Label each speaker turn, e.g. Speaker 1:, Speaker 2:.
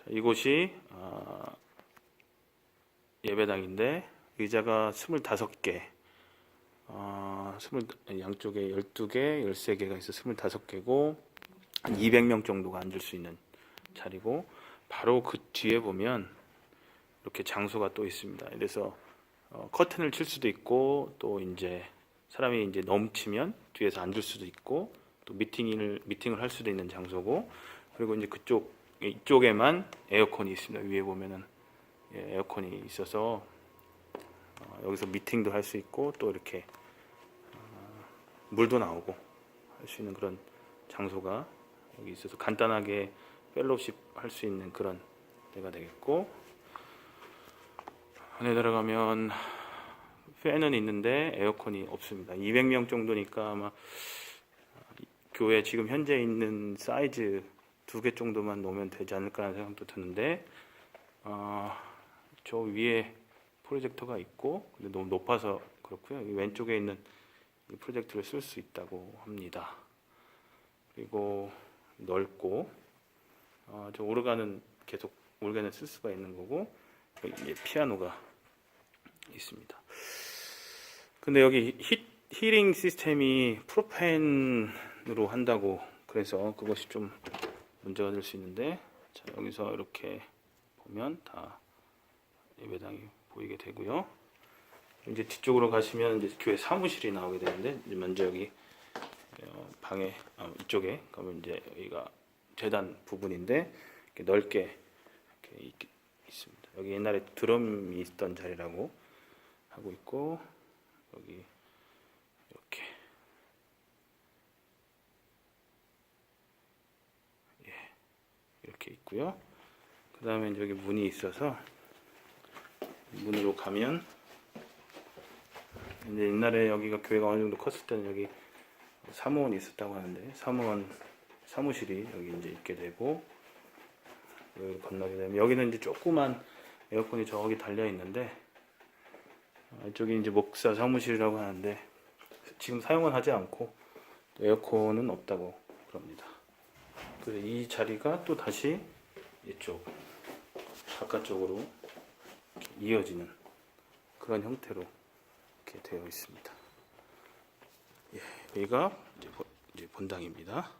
Speaker 1: 자, 이곳이 아, 예배당인데 의자가 25개, 어, 20, 양쪽에 12개, 13개가 있어 25개고 한 200명 정도가 앉을 수 있는 자리고 바로 그 뒤에 보면 이렇게 장소가 또 있습니다. 그래서 어, 커튼을 칠 수도 있고 또 이제 사람이 이제 넘치면 뒤에서 앉을 수도 있고 또 미팅을 미팅을 할 수도 있는 장소고 그리고 이제 그쪽 이쪽에만 에어컨이 있습니다. 위에 보면은 예, 에어컨이 있어서 어, 여기서 미팅도 할 수 있고 또 이렇게 어, 물도 나오고 할 수 있는 그런 장소가 여기 있어서 간단하게 펠로십 할 수 있는 그런 데가 되겠고 안에 들어가면 팬은 있는데 에어컨이 없습니다. 200명 정도니까 아마 교회 지금 현재 있는 사이즈 두 개 정도만 놓으면 되지 않을까라는 생각도 드는데 어, 저 위에 프로젝터가 있고 근데 너무 높아서 그렇고요. 이 왼쪽에 있는 이 프로젝터를 쓸 수 있다고 합니다. 그리고 넓고 어, 저 오르간은 계속 오르간을 쓸 수가 있는 거고 여기 피아노가 있습니다. 근데 여기 히, 힐링 시스템이 프로펜으로 한다고 그래서 그것이 좀 문제가 될 수 있는데 자, 여기서 이렇게 보면 다 예배당이 보이게 되고요. 이제 뒤쪽으로 가시면 이제 교회 사무실이 나오게 되는데 먼저 여기 어, 방에 아, 이쪽에 가면 이제 여기가 재단 부분인데 이렇게 넓게 이렇게 있, 있습니다. 여기 옛날에 드럼이 있던 자리라고 하고 있고 여기 이렇게 예 이렇게 있고요. 그 다음에 여기 문이 있어서 문으로 가면 이제 옛날에 여기가 교회가 어느 정도 컸을 때는 여기 사무원이 있었다고 하는데 사무원 사무실이 여기 이제 있게 되고 여기 건너게 되면 여기는 이제 조그만 에어컨이 저기 달려 있는데 아, 이쪽이 이제 목사 사무실이라고 하는데 지금 사용은 하지 않고 에어컨은 없다고 그럽니다. 그래서 이 자리가 또 다시 이쪽 바깥쪽으로 이어지는 그런 형태로 이렇게 되어 있습니다. 예, 여기가 이제 본당입니다.